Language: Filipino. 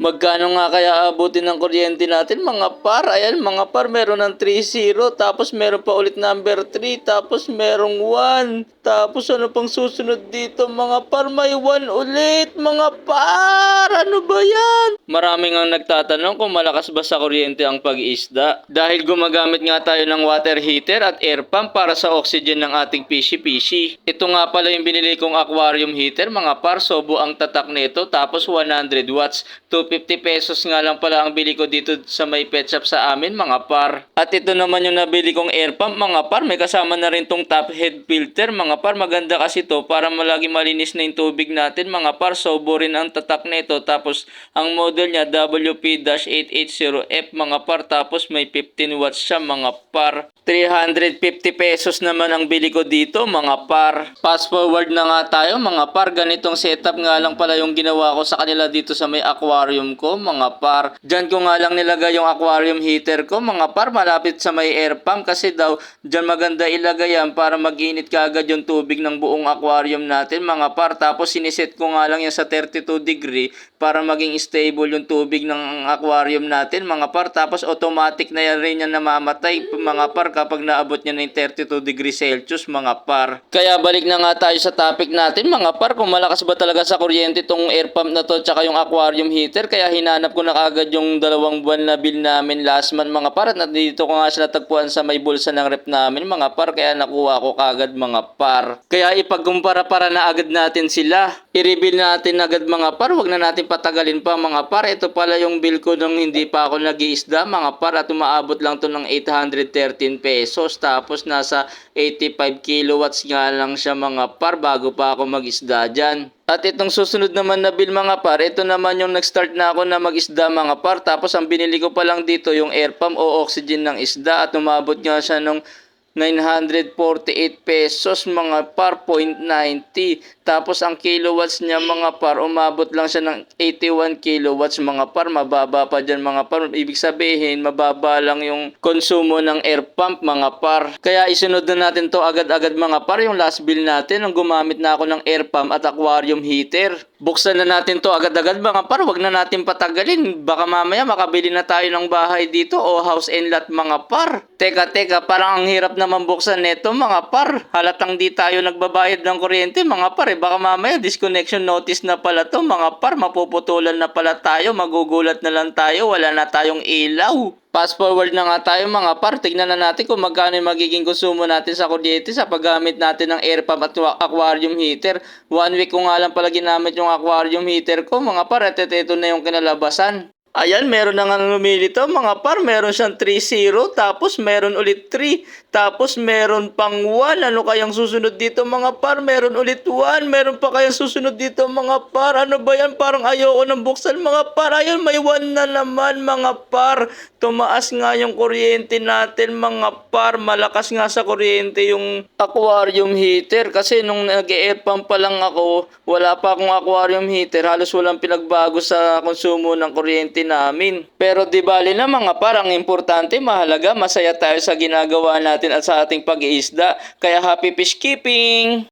Magkano nga kaya abutin ng kuryente natin mga par? Ayan mga par, meron ng 3-0, tapos meron pa ulit number 3, tapos merong 1. Tapos ano pang susunod dito mga par? May 1 ulit mga par! Ano ba yan? Maraming ang nagtatanong kung malakas ba sa kuryente ang pag-iisda. Dahil gumagamit nga tayo ng water heater at air pump para sa oxygen ng ating PC-PC. Ito nga pala yung binili kong aquarium heater mga par, sobo ang tatak nito tapos 100 watts. 250 pesos nga lang pala ang bili ko dito sa may pet shop sa amin mga par. At ito naman yung nabili kong air pump mga par, may kasama na rin tong top head filter mga par. Maganda kasi to para malagi malinis na yung tubig natin mga par. Sobo rin ang tatak nito tapos ang model niya WP-880F mga par tapos may 15 watts siya mga par. 350 pesos naman ang bili ko dito mga par. Fast forward na nga tayo mga par. Ganitong setup nga lang pala yung ginawa ko sa kanila dito sa may aquarium ko mga par. Diyan ko nga lang nilagay yung aquarium heater ko mga par. Malapit sa may air pump kasi daw diyan maganda ilagay yan para mag-init kaagad yung tubig ng buong aquarium natin mga par. Tapos siniset ko nga lang yan sa 32 degree para maging stable yung tubig ng aquarium natin mga par. Tapos automatic na yan rin yan namamatay mga par kapag naabot niya ng 32 degree Celsius mga par. Kaya balik na nga tayo sa topic natin mga par kung malakas ba talaga sa kuryente tong air pump na to tsaka yung aquarium heater kaya hinanap ko na kagad yung dalawang buwan na bill namin last month mga par at nandito ko nga siya natagpuan sa may bulsa ng rep namin mga par kaya nakuha ko kagad mga par. Kaya ipagkumpara para na agad natin sila. I-reveal natin agad mga par wag na natin patagalin pa mga par. Ito pala yung bill ko nung hindi pa ako nag-iisda mga par at umaabot lang to ng 813 pesos tapos nasa 85 kilowatts nga lang siya mga par bago pa ako mag-isda dyan. At itong susunod naman na bill mga par, ito naman yung nag-start na ako na mag-isda mga par. Tapos ang binili ko pa lang dito yung air pump o oxygen ng isda at umabot nga siya nung 948 pesos mga par 0.90 tapos ang kilowatts niya mga par umabot lang siya ng 81 kilowatts mga par. Mababa pa dyan mga par. Ibig sabihin mababa lang yung konsumo ng air pump mga par. Kaya isunod na natin to agad-agad mga par yung last bill natin. Nung gumamit na ako ng air pump at aquarium heater buksan na natin to agad-agad mga par wag na natin patagalin baka mamaya makabili na tayo ng bahay dito o house and lot mga par teka teka parang ang hirap naman buksan neto mga par. Halatang di tayo nagbabayad ng kuryente mga par. Eh, baka mamaya disconnection notice na pala to mga par. Mapuputulan na pala tayo. Magugulat na lang tayo. Wala na tayong ilaw. Fast forward na nga tayo mga par. Tignan na natin kung magkano yung magiging konsumo natin sa kuryente sa paggamit natin ng air pump at aquarium heater. One week ko nga lang pala ginamit yung aquarium heater ko mga par. At ito na yung kinalabasan. Ayan, meron na nga lumili to mga par. Meron siyang 3-0, tapos meron ulit 3, tapos meron pang 1. Ano kayang susunod dito mga par? Meron ulit 1, meron pa kayang susunod dito mga par. Ano ba yan? Parang ayoko nang buksan mga par. Ayun, may 1 na naman mga par. Tumaas nga yung kuryente natin mga par. Malakas nga sa kuryente yung aquarium heater. Kasi nung nag-air pump pa lang ako, wala pa akong aquarium heater. Halos walang pinagbago sa konsumo ng kuryente namin. Pero di bali na mga par, ang importante, mahalaga, masaya tayo sa ginagawa natin at sa ating pag-iisda. Kaya happy fish keeping!